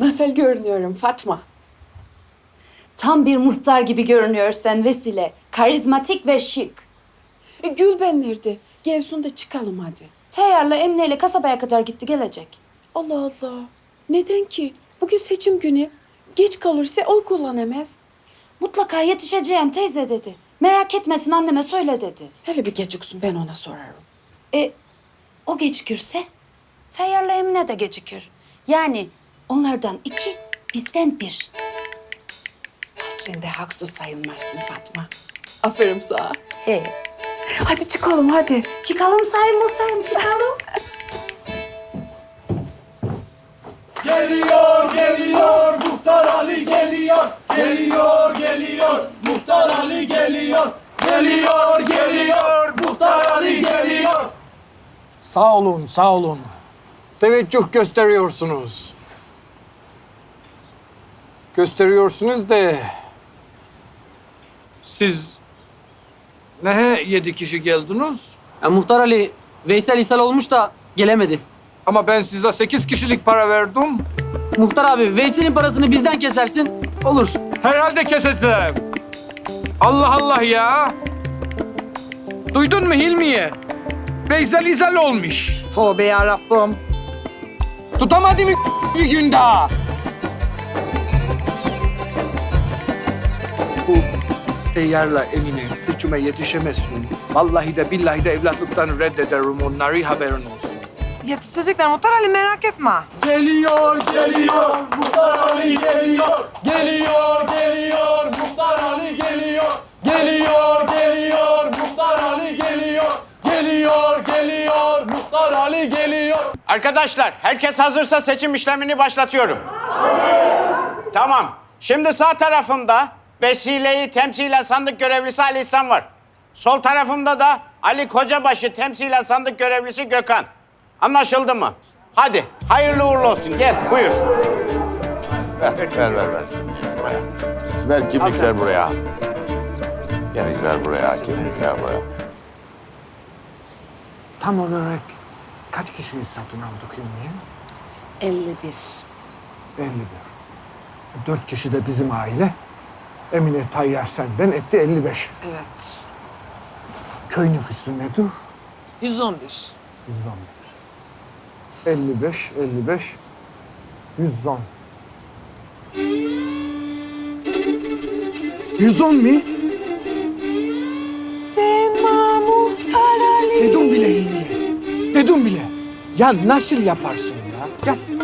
Nasıl görünüyorum Fatma? Tam bir muhtar gibi görünüyorsun Vesile. Karizmatik ve şık. E, Gülben nerede? Gelsin de çıkalım hadi. Teyyarla Emine ile kasabaya kadar gitti gelecek. Allah Allah. Neden ki? Bugün seçim günü. Geç kalırsa oy kullanamaz. Mutlaka yetişeceğim teyze dedi. Merak etmesin anneme söyle dedi. Hele bir geciksin ben ona sorarım. E o gecikirse Teyyarla Emine de gecikir. Yani onlardan iki, bizden bir. Aslında haksız sayılmazsın Fatma. Aferin sana. He. Hadi çıkalım hadi. Çıkalım sayın muhtarım çıkalım. Geliyor, geliyor, Muhtar Ali geliyor. Geliyor, geliyor, Muhtar Ali geliyor. Geliyor, geliyor, Muhtar Ali geliyor. Sağ olun, sağ olun. Teveccüh gösteriyorsunuz. Gösteriyorsunuz da... Siz ne yedi kişi geldiniz? Ya, Muhtar Ali, Veysel ishal olmuş da gelemedi. Ama ben size sekiz kişilik para verdim. Muhtar abi, Veysel'in parasını bizden kesersin. Olur. Herhalde keseceğim. Allah Allah ya. Duydun mu Hilmiye? Veysel izal olmuş. Tövbe yarabbim. Tutamadı mı bir gün daha? Bu Teyyar'la Emine seçime yetişemezsin. Vallahi de billahi de evlatlıktan reddederim onları haberin olsun. Yetişecekler Muhtar Ali merak etme. Geliyor, geliyor, Muhtar Ali geliyor. Geliyor, geliyor, Muhtar Ali geliyor. Geliyor, geliyor, Muhtar Ali geliyor. Geliyor, geliyor, Muhtar Ali geliyor. Arkadaşlar herkes hazırsa seçim işlemini başlatıyorum. Tamam. Şimdi sağ tarafımda vesileyi temsilen sandık görevlisi Ali İhsan var. Sol tarafımda da Ali Kocabaşı temsilen sandık görevlisi Gökhan. Anlaşıldı mı? Hadi hayırlı uğurlu olsun. Gel buyur. Ver, ver, ver, ver. İsmail kimlikler buraya. Kimlikler buraya, kimlikler buraya. Tam olarak kaç kişiyi satın aldık Hilmiye? 51. 51. Dört kişi de bizim aile. Emine Tayyar sen ben etti 55. Evet. Köy nüfusu nedir? 111. 111. 55, 55, 110. 110 mi? Dema Muhtar Ali. Dedim bile Hilmiye. Dedim bile. Ya nasıl yaparsın ya? Ya siz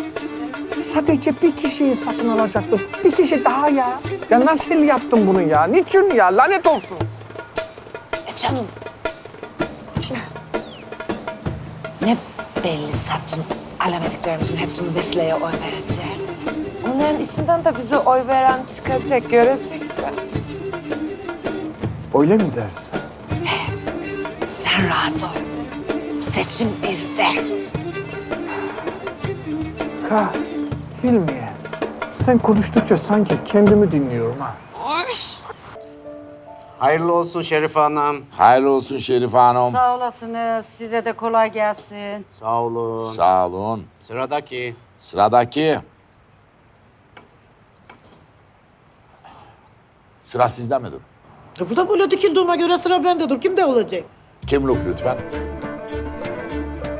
sadece bir kişiyi satın alacaktım. Bir kişi daha ya. Ya nasıl yaptın bunu ya? Niçin ya? Lanet olsun. E canım. Ne belli sattın alamediklerimizin hepsini Vesile'ye oy vereceğim. Onların içinden de bize oy veren çıkacak göreceksin. Öyle mi dersin? Sen rahat ol. Seçim bizde. Ha, Hilmiye. Sen konuştukça sanki kendimi dinliyorum ha. Hayırlı olsun Şerife Hanım. Hayırlı olsun Şerife Hanım. Sağ olasınız. Size de kolay gelsin. Sağ olun. Sağ olun. Sıradaki. Sıradaki. Sıra sizde midir? E bu da böyle dikildiğime göre sıra bende dur. Kimde olacak? Kimlik lütfen.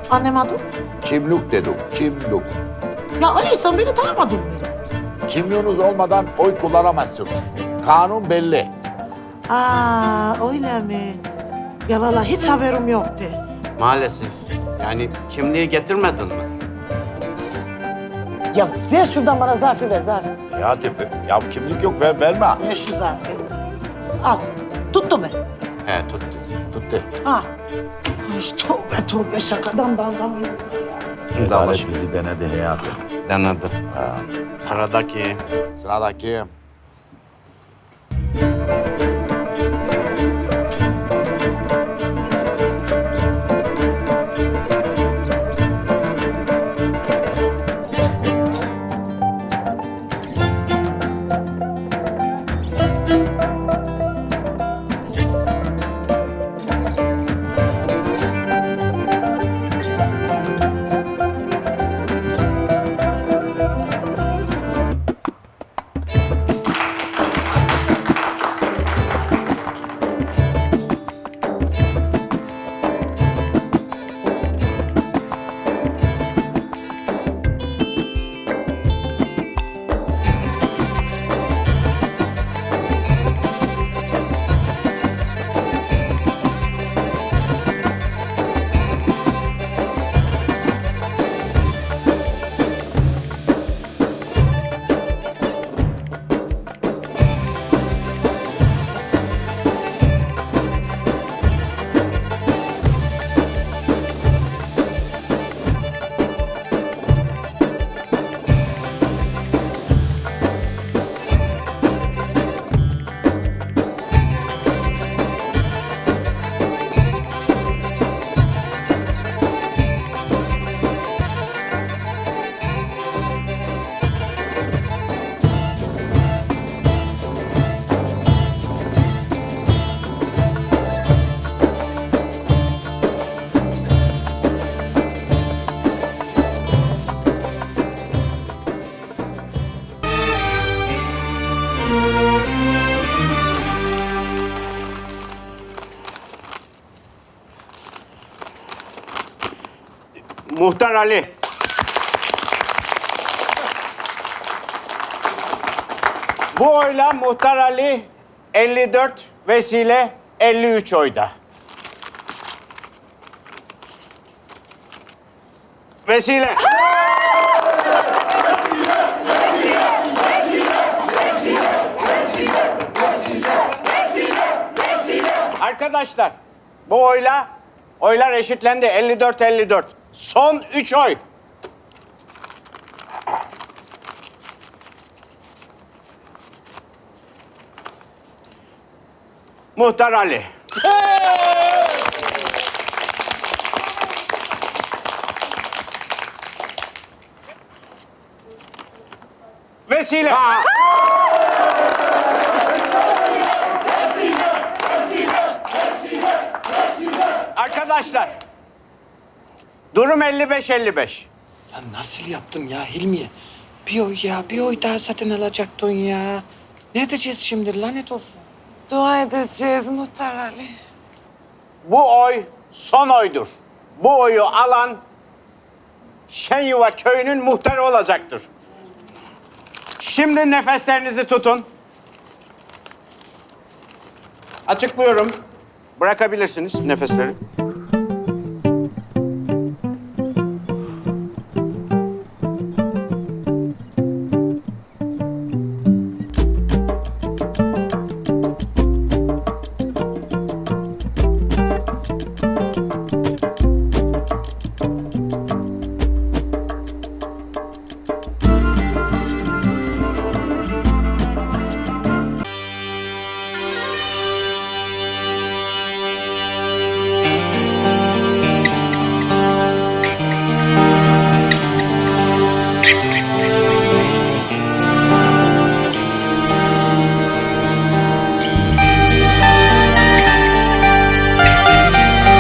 Annem adı? Kimlik dedim, kimlik. Ya Ali sen beni tanımadın mı? Kimliğiniz olmadan oy kullanamazsınız. Kanun belli. Aa öyle mi? Ya valla hiç haberim yoktu. Maalesef. Yani kimliği getirmedin mi? Ya ver şuradan bana zarfı ver zarfı. Ya tepe, ya kimlik yok ver, verme. Ver şu zarfı. Al. Tuttu mu? He tuttu. Tuttu. Ha. Ay tövbe tövbe şakadan bandan. İdalet bizi denedi hayatım. Denedim. Sıradaki. Sıradaki. Muhtar Ali. Bu oyla Muhtar Ali 54, Vesile 53 oyda. Vesile. Arkadaşlar bu oyla oylar eşitlendi 54-54. Son 3 oy. Muhtar Ali. Vesile. Arkadaşlar. Durum 55-55. Ya nasıl yaptım ya Hilmi? Bir oy ya, bir oy daha satın alacaktın ya. Ne edeceğiz şimdi lanet olsun. Dua edeceğiz Muhtar Ali. Bu oy son oydur. Bu oyu alan Şenyuva köyünün muhtarı olacaktır. Şimdi nefeslerinizi tutun. Açıklıyorum. Bırakabilirsiniz nefesleri.